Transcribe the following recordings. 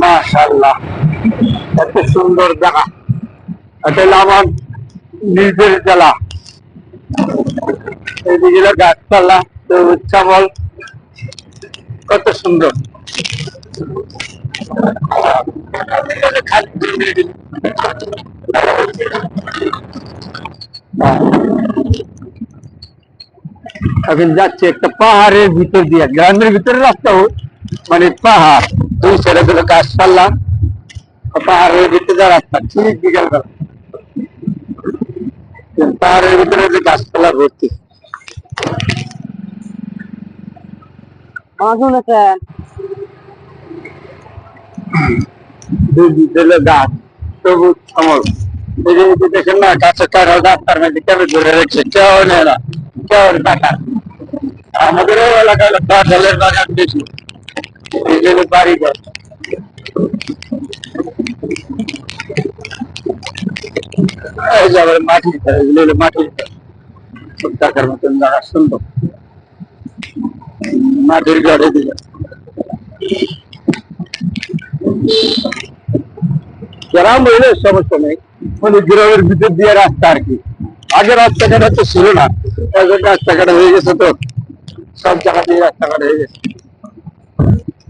মাশাল্লাহ এত সুন্দর জায়গা। এটা আমার নিজের জেলা। এইদিকে হলো গাছপালা শ্যামল কত সুন্দর। এখন যাচ্ছে একটা পাহাড়ের ভিতর দিয়ে, গ্রামের ভিতরে রাস্তা মানে পাহাড়। দুই সাইডে গুলো গাছপালা পাহাড়ের ভিতরে রাস্তা ঠিক বিকাল বেলা পাহাড়ের ভিতরে যে গাছপালা ভর্তি। গাছ সবুজ সমল দেখেন না গাছের কাটা রাস্তার মধ্যে ধরে রেখেছে কেউ নেই না কেউ টাকা। আমাদের এলাকায় হলো বাগান বেশি। বাড়ি ঘর মাটির ঘর, এগুলো দিলে গ্রাম হইলে সমস্যা নেই মানে গ্রামের ভিতর দিয়ে রাস্তা আর কি। আগে রাস্তাঘাট তো ছিল না এখন রাস্তাঘাট হয়ে গেছে তো। সব জায়গা দিয়ে রাস্তাঘাট হয়ে গেছে।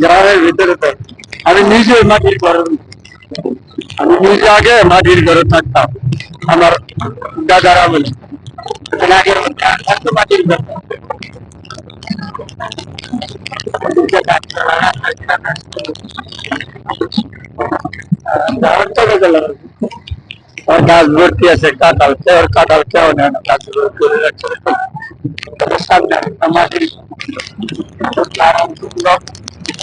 গ্রামের ভিতরে তো আমি নিজে মাটির ঘর আমি নিজে আগে মাটির ঘরে থাকতাম আমার দাদারা বলে এখন আগের মধ্যে আর থাকতো মাটির ঘর আর গাছ ভর্তি আছে কাঁঠাল কেউ আর কাঁঠাল কেউ নেয় না গাছ করে রাখছে তাদের সামনে